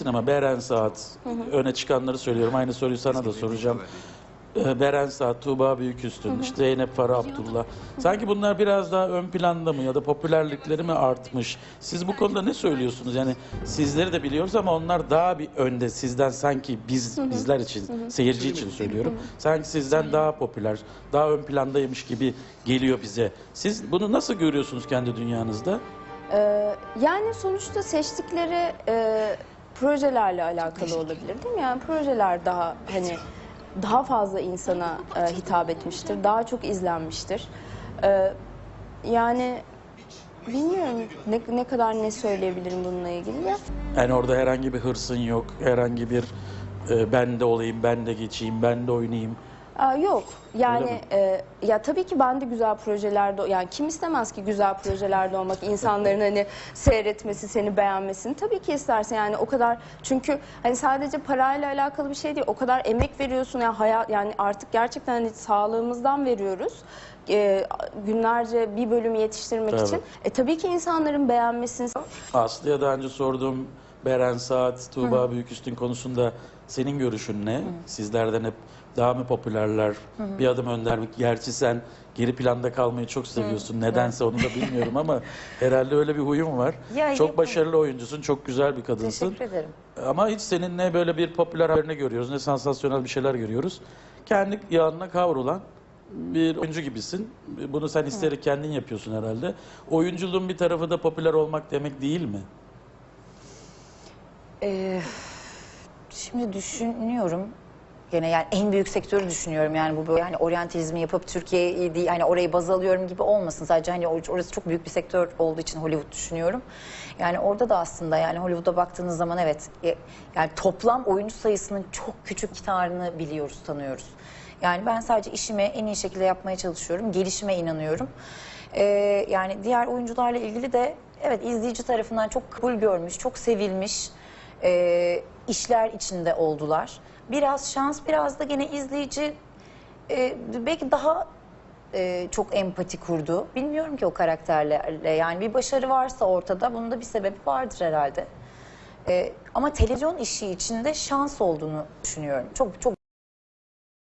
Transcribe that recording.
Sinema, Beren Saat, öne çıkanları söylüyorum. Aynı soruyu sana da soracağım. Ee, Beren Saat, Tuğba Büyüküstün, işte Zeynep Farah Abdullah. Sanki bunlar biraz daha ön planda mı ya da popülerlikleri mi artmış? Siz bu konuda ne söylüyorsunuz? Yani sizleri de biliyoruz ama onlar daha bir önde sizden sanki biz bizler için, seyirci için söylüyorum. Sanki sizden daha popüler, daha ön plandaymış gibi geliyor bize. Siz bunu nasıl görüyorsunuz kendi dünyanızda? Ee, yani sonuçta seçtikleri e, projelerle alakalı olabilir değil mi? Yani projeler daha hani daha fazla insana e, hitap etmiştir, daha çok izlenmiştir. Ee, yani bilmiyorum ne, ne kadar ne söyleyebilirim bununla ilgili de. Yani orada herhangi bir hırsın yok, herhangi bir e, ben de olayım, ben de geçeyim, ben de oynayayım. Aa, yok. Yani e, ya tabii ki ben de güzel projelerde yani kim istemez ki güzel projelerde olmak insanların hani seyretmesi seni beğenmesini? Tabii ki istersin. Yani o kadar çünkü hani sadece parayla alakalı bir şey değil. O kadar emek veriyorsun. Ya hayat yani artık gerçekten hani sağlığımızdan veriyoruz. E, günlerce bir bölümü yetiştirmek Tabii. için. E tabii ki insanların beğenmesini Aslı'ya daha önce sorduğum Beren Saat, Tuğba Büyüküstün konusunda senin görüşün ne? Sizlerden hep daha mı popülerler? Bir adım önder? Gerçi sen geri planda kalmayı çok seviyorsun. Nedense onu da bilmiyorum ama herhalde öyle bir huyun var. Ya, çok yok. başarılı oyuncusun, çok güzel bir kadınsın. Teşekkür ederim. Ama hiç senin ne böyle bir popüler haberini görüyoruz, ne sansasyonel bir şeyler görüyoruz. Kendi yağına kavrulan bir oyuncu gibisin. Bunu sen isteyerek kendin yapıyorsun herhalde. Oyunculuğun bir tarafı da popüler olmak demek değil mi? Ee, şimdi düşünüyorum. Gene yani en büyük sektörü düşünüyorum yani bu böyle hani oryantalizmi yapıp Türkiye'yi değil hani orayı baz alıyorum gibi olmasın sadece hani or- orası çok büyük bir sektör olduğu için Hollywood düşünüyorum. Yani orada da aslında yani Hollywood'a baktığınız zaman evet e, yani toplam oyuncu sayısının çok küçük miktarını biliyoruz tanıyoruz. Yani ben sadece işimi en iyi şekilde yapmaya çalışıyorum. Gelişime inanıyorum. Ee, yani diğer oyuncularla ilgili de evet izleyici tarafından çok kabul görmüş, çok sevilmiş e, işler içinde oldular. Biraz şans, biraz da gene izleyici e, belki daha e, çok empati kurdu. Bilmiyorum ki o karakterlerle. Yani bir başarı varsa ortada bunun da bir sebebi vardır herhalde. E, ama televizyon işi içinde şans olduğunu düşünüyorum. Çok çok